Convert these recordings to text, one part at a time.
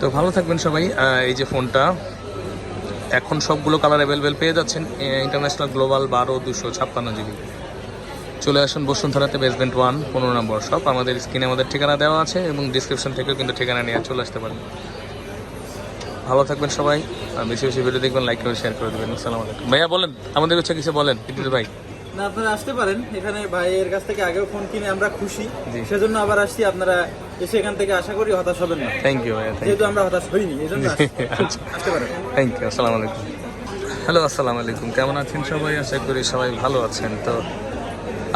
তো ভালো থাকবেন সবাই। এই যে ফোনটা এখন সবগুলো কালার অ্যাভেলেবেল পেয়ে যাচ্ছেন ইন্টারন্যাশনাল গ্লোবাল বারো দুশো ছাপ্পান্ন জিবি। চলে আসুন বসুন্ধরাতে বেসমেন্ট ওয়ান পনেরো নম্বর শপ আমাদের স্ক্রিনে আমাদের ঠিকানা দেওয়া আছে এবং ডিসক্রিপশন থেকেও কিন্তু ঠিকানা নিয়ে চলে আসতে পারেন। ভালো থাকবেন সবাই আর বেশি বেশি ভিডিও দেখবেন লাইক করে শেয়ার করে দেবেন। আসসালামু আলাইকুম। ভাইয়া বলেন আমাদের হচ্ছে কিছু বলেন কিন্তু ভাই। না আপনারা আসতে পারেন। এখানে ভাইয়ের কাছ থেকে আগেও ফোন কিনে আমরা খুশি। সেজন্য আবার আসছি আপনারা এসে এখান থেকে আশা করি হতাশ হবেন না। থ্যাংক ইউ যেহেতু আমরা হতাশ হইনি এই জন্য। আসতে পারেন থ্যাংক ইউ আসসালামু আলাইকুম। হ্যালো আসসালামু আলাইকুম। কেমন আছেন সবাই? আশা করি সবাই ভালো আছেন। তো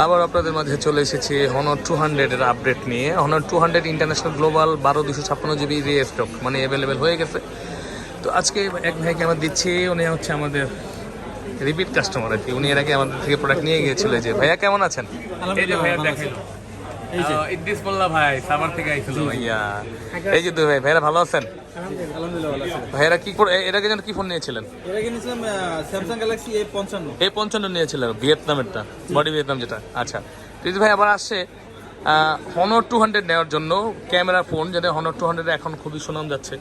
আবার আপনাদের মাঝে চলে এসেছি হনর টু হান্ড্রেডের আপডেট নিয়ে। Honor two hundred international global বারো দুশো ছাপ্পান্ন জিবি রিস্টক মানে অ্যাভেলেবেল হয়ে গেছে। তো আজকে এক ভাইকে আমার দিচ্ছি উনি হচ্ছে আমাদের রিপিট কাস্টমার আর কি। উনি এর আগে আমাদের থেকে প্রোডাক্ট নিয়ে গিয়েছিল। যে ভাইয়া কেমন আছেন? এই যে ভাইয়া দেখেন। ইদ্দিস মোল্লা ভাই সাভার থেকে আইছিল। ভাইয়া। এই যে দুই ভাই ভাইরা ভালো আছেন? আলহামদুলিল্লাহ ভালো আছে। ভাইরা কি এর আগে যেন কি ফোন নিয়েছিলেন? এর আগে নিয়েছিলাম স্যামসাং গ্যালাক্সি এ পঞ্চান্ন নিয়েছিলেন ভিয়েতনামেরটা বডি ভিয়েতনাম যেটা। আচ্ছা। ভাই আবার আসছে। হনর টু হান্ড্রেড নেওয়ার জন্য ক্যামেরা ফোন যেটা হনর টু হান্ড্রেড এখন খুবই সুনাম যাচ্ছে।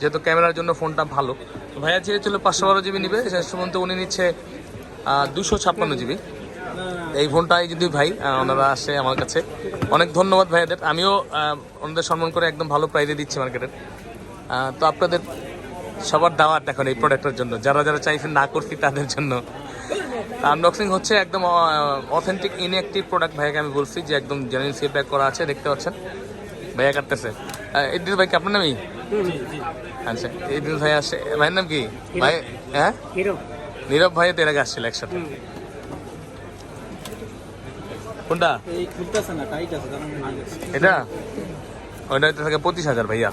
যেহেতু ক্যামেরার জন্য ফোনটা ভালো। তো ভাইয়া চেয়েছিল পাঁচশো বারো জিবি নিবে শেষ পর্যন্ত উনি নিচ্ছে দুশো ছাপ্পান্ন জিবি এই ফোনটা এই যদি ভাই ওনারা আসে আমার কাছে। অনেক ধন্যবাদ ভাইয়াদের। আমিও ওনাদের সম্মান করে একদম ভালো প্রাইজে দিচ্ছি মার্কেটের তো আপনাদের সবার দাওয়াত এখন এই প্রোডাক্টের জন্য। যারা যারা চাইছেন না করছি তাদের জন্য। আনবক্সিং হচ্ছে একদম অথেন্টিক ইনঅ্যাক্টিভ প্রোডাক্ট ভাইয়াকে আমি বলছি যে একদম জেনুইন প্যাক করা আছে দেখতে পাচ্ছেন। ভাইয়া কাটতেছে। ইদ্রিস ভাই কি আপনার নামই? আচ্ছা ইদ্রিস ভাই আসছে ভাইয়ের নাম কি? ভাই হ্যাঁ? নীরব। ভাই তো এর আগে আসছিল একসাথে। কোনটা। এটা? ওইটা থাকে পঁচিশ হাজার ভাইয়া।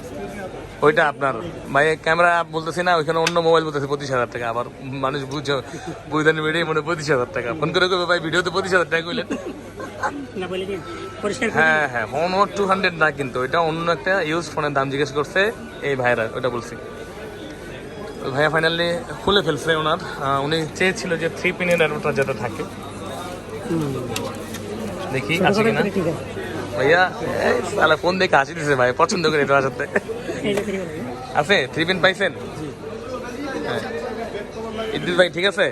ওইটা আপনার ভাই ক্যামেরা বলতেছি না ওইখানে অন্য মোবাইল বলতেছে পঁচিশ হাজার টাকা। আবার মানুষ বুঝছ বুঝতেন বেরিয়ে মনে পঁচিশ হাজার টাকা। ফোন করে কবে ভাই ভিডিওতে পঁচিশ হাজার টাকা কইলেন? হ্যাঁ হ্যাঁ ফোন ওর টু হান্ড্রেড না কিন্তু এটা অন্য একটা ইউজ ফোনের দাম জিজ্ঞেস করছে এই ভাইরা ওটা বলছি। ভাইয়া ফাইনালি খুলে ফেলছে ওনার। উনি চেয়েছিল যে থ্রি পিনের অ্যাডাপ্টার যেটা থাকে। দেখি আছে কিনা? ভাইয়া সালা ফোন দেখে হাসি দিছে ভাই পছন্দ করে যে ঠিক আছে? থ্রি পিন পাইছেন? হ্যাঁ। ইদ্দিস ভাই ঠিক আছে?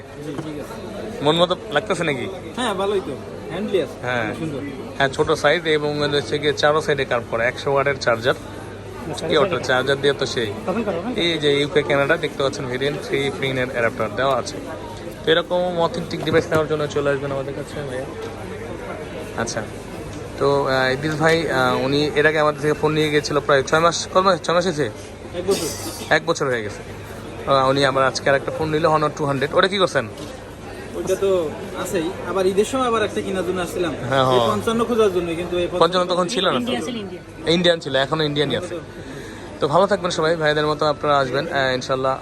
মন মতো লাগতেছে নাকি? হ্যাঁ ভালোই তো। হ্যাঁ। হ্যাঁ ছোট সাইজ এবং হচ্ছে গিয়ে চারো সাইডে কার্ভ করা একশো ওয়াটের চার্জার কি ওটা চার্জার দিয়ে তো সেই। এই যে ইউকে ক্যানাডা দেখতে পাচ্ছেন ভেরিয়েন্ট থ্রি পিনের অ্যাডাপ্টার দেওয়া আছে। তো এরকম অথেন্টিক ডিভাইস নেওয়ার জন্য চলে আসবেন আমাদের কাছে ভাইয়া। আচ্ছা। তো ইদ্রিস ভাই উনি এর আগে আমাদের থেকে ফোন নিয়ে গিয়েছিল প্রায় ছয় মাস কত মাস ছয় মাস হয়েছে এক বছর। হয়ে গেছে। উনি আমার আজকে আর একটা ফোন নিল হনর টু হান্ড্রেড ওটা কি করছেন? তো আছেই। আবার ঈদের সময় আবার একটা কেনার জন্য আসছিলাম। হ্যাঁ, হ্যাঁ। পঞ্চান্ন খোঁজার জন্য কিন্তু পঞ্চান্ন তখন ছিল না তো? ইন্ডিয়ান ছিল এখনও ইন্ডিয়ানই আছে। তো ভালো থাকবেন সবাই ভাইদের মতো আপনারা আসবেন। ইনশাল্লাহ